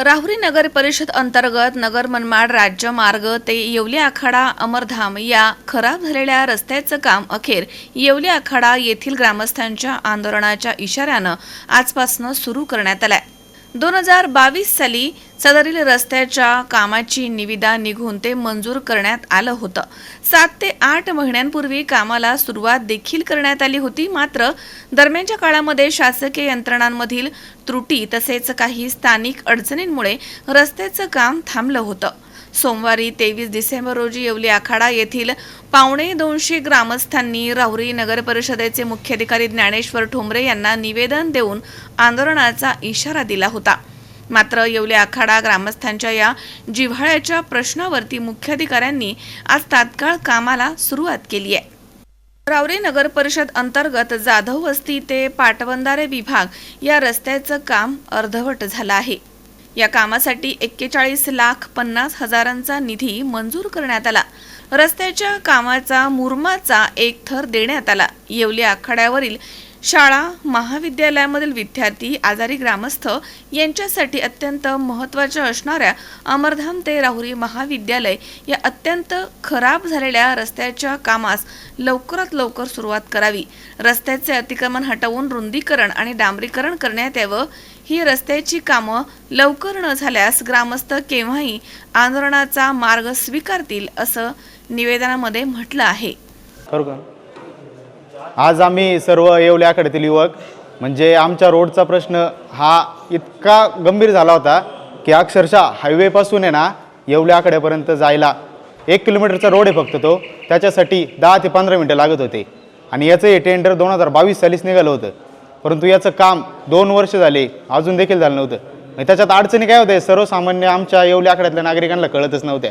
राहुरी नगर परिषद अंतर्गत नगर मनमाड राज्य मार्ग ते येवली आखाडा अमरधाम या खराब झालेल्या रस्त्याचं काम अखेर येवली आखाडा येथील ग्रामस्थांच्या आंदोलनाच्या इशाऱ्यानं आजपासून सुरू करण्यात आलाय. दोन हजार बावीस साली सदरील रस्त्याच्या कामाची निविदा निघून ते मंजूर करण्यात आलं होतं. सात ते आठ महिन्यांपूर्वी कामाला सुरुवात देखील करण्यात आली होती. मात्र दरम्यानच्या काळामध्ये शासकीय यंत्रणांमधील त्रुटी तसेच काही स्थानिक अडचणींमुळे रस्त्याचं काम थांबलं होतं. सोमवारी तेवीस डिसेंबर रोजी येवली आखाडा येथील पावणे दोनशे ग्रामस्थांनी राहुरी नगर परिषदेचे मुख्याधिकारी ज्ञानेश्वर ठोंबरे यांना निवेदन देऊन आंदोलनाचा इशारा दिला होता. मात्र येवले आखाडा ग्रामस्थांच्या या जिव्हाळ्याच्या प्रश्नावरती मुख्याधिकाऱ्यांनी आज तात्काळ कामाला सुरुवात केली आहे. रावरे नगर परिषद अंतर्गत जाधव वस्ती ते पाटबंधारे विभाग या रस्त्याचं काम अर्धवट झालं आहे. या कामासाठी एक्केचाळीस लाख पन्नास हजारांचा निधी मंजूर करण्यात आला. रस्त्याच्या कामाचा मुरमाचा एक थर देण्यात आला. येवली आखाड्यावरील शाळा महाविद्यालयामधील विद्यार्थी आजारी ग्रामस्थ यांच्यासाठी अत्यंत महत्त्वाच्या असणाऱ्या अमरधाम ते राहुरी महाविद्यालय या अत्यंत खराब झालेल्या रस्त्याच्या कामास लवकरात लवकर सुरुवात करावी. रस्त्याचे अतिक्रमण हटवून रुंदीकरण आणि डांबरीकरण करण्यात यावं. ही रस्त्याची कामं लवकर न झाल्यास ग्रामस्थ केव्हाही आंदोलनाचा मार्ग स्वीकारतील असं निवेदनामध्ये म्हटलं आहे. करू का आज आम्ही सर्व येवले युवक म्हणजे आमच्या रोडचा प्रश्न हा इतका गंभीर झाला होता की अक्षरशः हायवेपासून आहे ना येवल्याकडेपर्यंत जायला एक किलोमीटरचा रोड आहे फक्त तो. त्याच्यासाठी दहा ते पंधरा मिनटं लागत होते. आणि याचं हे टेंडर दोन हजार बावीस सालीच निघालं होतं. परंतु याचं काम दोन वर्ष झाले अजून देखील झालं नव्हतं. त्याच्यात अडचणी काय होत्या सर्वसामान्य आमच्या येवल्या आकड्यातल्या नागरिकांना कळतच नव्हत्या.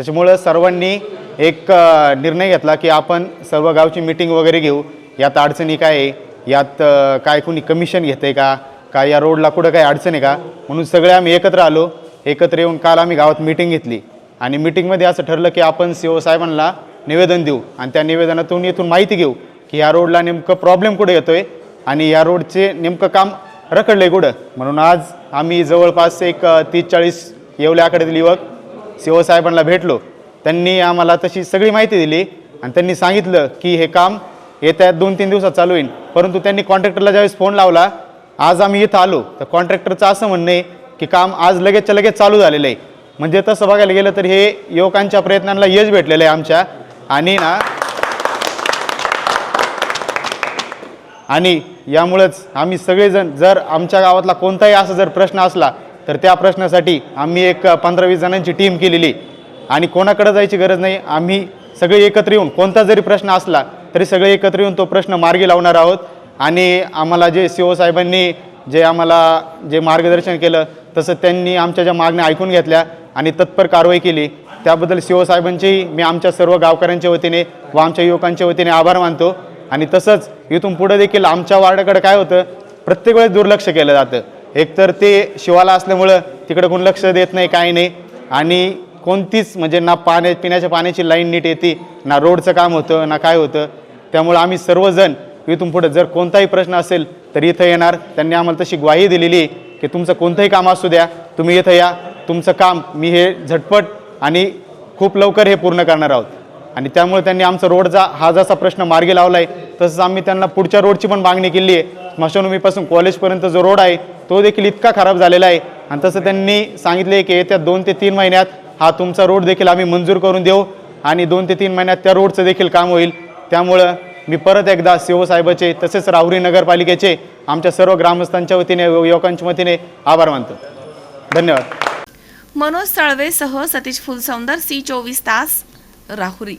त्याच्यामुळं सर्वांनी एक निर्णय घेतला की आपण सर्व गावची मिटिंग वगैरे घेऊ. यात अडचणी काय आहे? यात काय कुणी कमिशन घेतं आहे का? काय या रोडला कुठं काय अडचण आहे का? म्हणून सगळे आम्ही एकत्र आलो. एकत्र येऊन काल आम्ही गावात मिटिंग घेतली. आणि मिटिंगमध्ये असं ठरलं की आपण सी ओ साहेबांना निवेदन देऊ. आणि त्या निवेदनातून इथून माहिती घेऊ की या रोडला नेमकं प्रॉब्लेम कुठे येतो आहे आणि या रोडचे नेमकं काम रखडलं आहे कुठं? म्हणून आज आम्ही जवळपास एक तीस चाळीस येवल्या युवक सी साहेबांना भेटलो. त्यांनी आम्हाला तशी सगळी माहिती दिली आणि त्यांनी सांगितलं की हे काम येत्या दोन तीन दिवसात चालू होईल. परंतु त्यांनी कॉन्ट्रॅक्टरला ज्यावेळेस फोन लावला आज आम्ही इथं आलो. तर कॉन्ट्रॅक्टरचं असं म्हणणं आहे की काम आज लगेचच्या लगेच चालू झालेलं आहे. म्हणजे तसं बघायला गेलं तर हे युवकांच्या प्रयत्नांना यश भेटलेलं आहे आमच्या. आणि ना आणि यामुळेच आम्ही सगळेजण जर आमच्या गावातला कोणताही असा जर प्रश्न असला तर त्या प्रश्नासाठी आम्ही एक पंधरा वीस जणांची टीम केलेली. आणि कोणाकडे जायची गरज नाही आम्ही सगळे एकत्र येऊन कोणता जरी प्रश्न असला तरी सगळे एकत्र येऊन तो प्रश्न मार्गी लावणार आहोत. आणि आम्हाला जे सी ओ साहेबांनी जे आम्हाला जे मार्गदर्शन केलं तसं त्यांनी आमच्या ज्या मागण्या ऐकून घेतल्या आणि तत्पर कारवाई केली. त्याबद्दल सी ओ साहेबांचेही मी आमच्या सर्व गावकऱ्यांच्या वतीने व आमच्या युवकांच्या वतीने आभार मानतो. आणि तसंच इथून पुढे देखील आमच्या वार्डाकडे काय होतं प्रत्येक वेळेस दुर्लक्ष केलं जातं. एकतर ते शिवाला असल्यामुळं तिकडे कोण लक्ष देत नाही काही नाही. आणि कोणतीच म्हणजे ना पाण्या पिण्याच्या पाण्याची लाईन नीट येते ना रोडचं काम होतं ना काय होतं. त्यामुळं आम्ही सर्वजण इथून पुढं जर कोणताही प्रश्न असेल तर इथं येणार. त्यांनी आम्हाला तशी ग्वाही दिलेली आहे की तुमचं कोणतंही काम असू द्या तुम्ही इथं या. तुमचं काम मी हे झटपट आणि खूप लवकर हे पूर्ण करणार आहोत. आणि त्यामुळे त्यांनी आमचा रोडचा हा जसा प्रश्न मार्गी लावला आहे तसंच आम्ही त्यांना पुढच्या रोडची पण मागणी केली आहे. स्मशानभूमीपासून कॉलेजपर्यंत जो रोड आहे तो देखील इतका खराब झालेला आहे. आणि तसं त्यांनी सांगितले आहे की येत्या दोन ते तीन महिन्यात हा तुमचा रोड देखील आम्ही मंजूर करून देऊ आणि दोन ते तीन महिन्यात त्या रोडचं देखील काम होईल. त्यामुळं मी परत एकदा शिवसाहेबाचे तसेच राहुरी नगरपालिकेचे आमच्या सर्व ग्रामस्थांच्या वतीने युवकांच्या वतीने आभार मानतो. धन्यवाद. मनोज साळवेसह सतीश फुलसौंदर सी चोवीस तास. राहुरी.